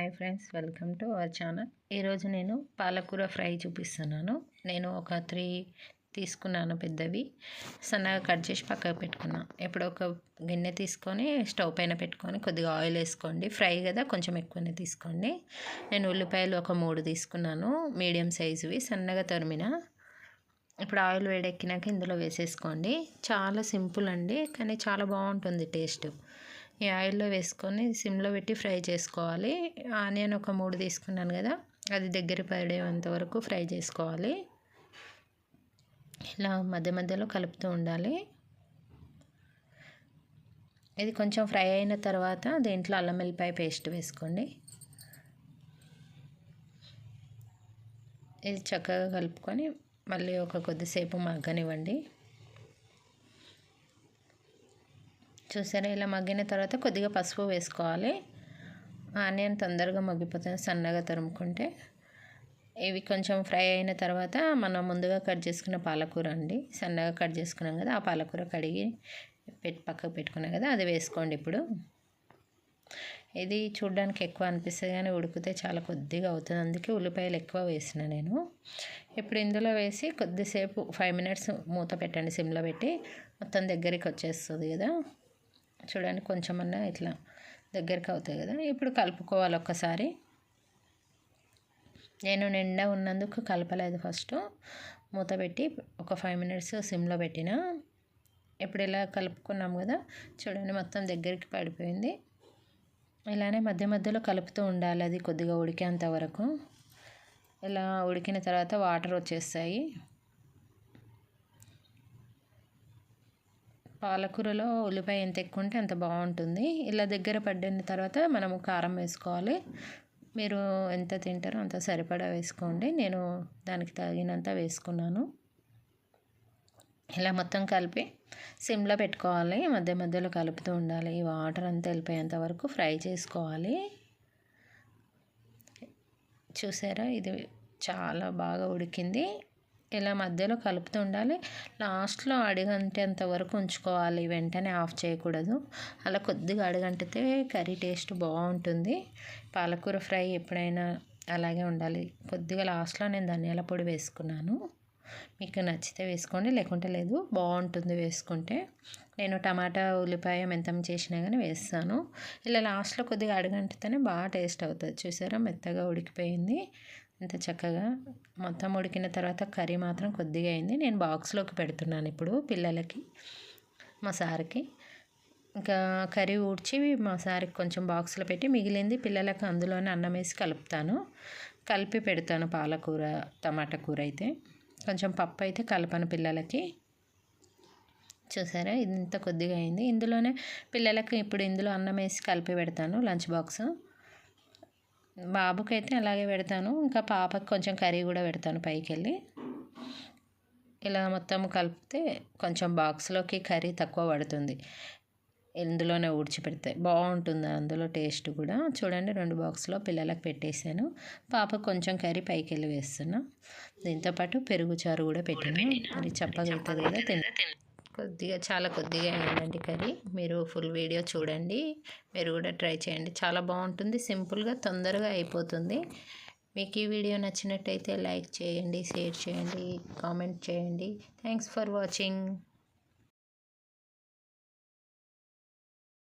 Hi friends welcome to our channel. ఈరోజు నేను పాలకూర ఫ్రై చూపిస్తున్నాను. నేను ఒక త్రీ తీసుకున్నాను పెద్దవి. సన్నగా కట్ చేసి పక్కకు పెట్టుకున్నాను ఇప్పుడు ఒక గిన్నె తీసుకొని స్టవ్ పైన పెట్టుకొని కొద్దిగా ఆయిల్ వేసుకోండి. ఫ్రై కదా కొంచెం ఎక్కువనే తీసుకోండి. నేను ఉల్లిపాయలు ఒక మూడు తీసుకున్నాను మీడియం సైజువి సన్నగా తరిమిన. ఇప్పుడు ఆయిల్ వేడెక్కినాక ఇందులో వేసేసుకోండి. చాలా సింపుల్ అండి కానీ చాలా బాగుంటుంది టేస్ట్. ఈ ఆయిల్లో వేసుకొని సిమ్లో పెట్టి ఫ్రై చేసుకోవాలి. ఆనియన్ ఒక మూడు తీసుకున్నాను కదా అది దగ్గర పడేంత వరకు ఫ్రై చేసుకోవాలి. ఇలా మధ్య మధ్యలో కలుపుతూ ఉండాలి. ఇది కొంచెం ఫ్రై అయిన తర్వాత దీంట్లో అల్లం వెల్లిపాయ పేస్ట్ వేసుకోండి. ఇది చక్కగా కలుపుకొని మళ్ళీ ఒక కొద్దిసేపు మగ్గనివ్వండి. చూసారా? ఇలా మగ్గిన తర్వాత కొద్దిగా పసుపు వేసుకోవాలి. ఆనియన్ తొందరగా మగ్గిపోతుంది సన్నగా తరుముకుంటే. ఇవి కొంచెం ఫ్రై అయిన తర్వాత మనం ముందుగా కట్ చేసుకున్న పాలకూర అండి. సన్నగా కట్ చేసుకున్నాం కదా ఆ పాలకూర కడిగి పెట్టి పక్కకు పెట్టుకున్నాం కదా అది వేసుకోండి ఇప్పుడు. ఇది చూడడానికి ఎక్కువ అనిపిస్తుంది కానీ ఉడికితే చాలా కొద్దిగా అవుతుంది. అందుకే ఉల్లిపాయలు ఎక్కువ వేసిన నేను. ఇప్పుడు ఇందులో వేసి కొద్దిసేపు ఫైవ్ మినిట్స్ మూత పెట్టండి సిమ్లో పెట్టి. మొత్తం దగ్గరికి వచ్చేస్తుంది కదా. చూడండి కొంచెమన్నా ఇట్లా దగ్గరికి అవుతాయి కదా. ఇప్పుడు కలుపుకోవాలి ఒక్కసారి. నేను నిండా ఉన్నందుకు కలపలేదు ఫస్ట్. మూత పెట్టి ఒక ఫైవ్ మినిట్స్ సిమ్లో పెట్టిన. ఇప్పుడు ఇలా కలుపుకున్నాం కదా. చూడండి మొత్తం దగ్గరికి పడిపోయింది. ఇలానే మధ్య మధ్యలో కలుపుతూ ఉండాలి అది కొద్దిగా ఉడికేంత వరకు. ఇలా ఉడికిన తర్వాత వాటర్ వచ్చేస్తాయి. పాలకూరలో ఉల్లిపాయ ఎంత ఎక్కువ ఉంటే అంత బాగుంటుంది. ఇలా దగ్గర పడిన తర్వాత మనము కారం వేసుకోవాలి. మీరు ఎంత తింటారో అంత సరిపడా వేసుకోండి. నేను దానికి తగినంత వేసుకున్నాను. ఇలా మొత్తం కలిపి సిమ్లో పెట్టుకోవాలి. మధ్య మధ్యలో కలుపుతూ ఉండాలి. ఈ వాటర్ అంతా వెళ్ళిపోయేంత వరకు ఫ్రై చేసుకోవాలి. చూసారా? ఇది చాలా బాగా ఉడికింది. ఇలా మధ్యలో కలుపుతూ ఉండాలి. లాస్ట్లో అడిగంటేంత వరకు ఉంచుకోవాలి. వెంటనే ఆఫ్ చేయకూడదు. అలా కొద్దిగా అడుగంటితే కర్రీ టేస్ట్ బాగుంటుంది. పాలకూర ఫ్రై ఎప్పుడైనా అలాగే ఉండాలి. కొద్దిగా లాస్ట్లో నేను ధనియాల పొడి వేసుకున్నాను. మీకు నచ్చితే వేసుకోండి లేకుంటే లేదు. బాగుంటుంది వేసుకుంటే. నేను టమాటా ఉల్లిపాయ మెంతం చేసినా కానీ వేస్తాను. ఇలా లాస్ట్లో కొద్దిగా అడుగంటితేనే బాగా టేస్ట్ అవుతుంది. చూసారా? మెత్తగా ఉడికిపోయింది. ఎంత చక్కగా. మొత్తం ఉడికిన తర్వాత కర్రీ మాత్రం కొద్దిగా అయింది. నేను బాక్స్లోకి పెడుతున్నాను ఇప్పుడు పిల్లలకి మా సార్కి. ఇంకా కర్రీ ఊడ్చి మా సార్కి కొంచెం బాక్స్లో పెట్టి మిగిలింది పిల్లలకు అందులోనే అన్నం వేసి కలుపుతాను. కలిపి పెడతాను పాలకూర టమాటా కూర అయితే. కొంచెం పప్పు అయితే కలపను పిల్లలకి. చూసారా? ఇంత కొద్దిగా అయింది. ఇందులోనే పిల్లలకు ఇప్పుడు ఇందులో అన్నం వేసి కలిపి పెడతాను లంచ్ బాక్స్. బాబుకి అయితే అలాగే పెడతాను. ఇంకా పాపకి కొంచెం కర్రీ కూడా పెడతాను పైకి వెళ్ళి ఇలా మొత్తం కలిపితే కొంచెం బాక్స్లోకి కర్రీ తక్కువ పడుతుంది. ఇందులోనే ఊడ్చిపెడితే బాగుంటుంది అందులో టేస్ట్ కూడా. చూడండి రెండు బాక్స్లో పిల్లలకు పెట్టేశాను. పాప కొంచెం కర్రీ పైకి వెళ్ళి వేస్తున్నా దీంతోపాటు పెరుగు చారు కూడా పెట్టిన. అది చెప్పగలుగుతుంది కదా తిన కొద్దిగా చాలా కొద్దిగా అయిందండి కర్రీ? మీరు ఫుల్ వీడియో చూడండి. మీరు కూడా ట్రై చేయండి. చాలా బాగుంటుంది. సింపుల్గా తొందరగా అయిపోతుంది. మీకు ఈ వీడియో నచ్చినట్టయితే లైక్ చేయండి షేర్ చేయండి కామెంట్ చేయండి. Thanks for watching.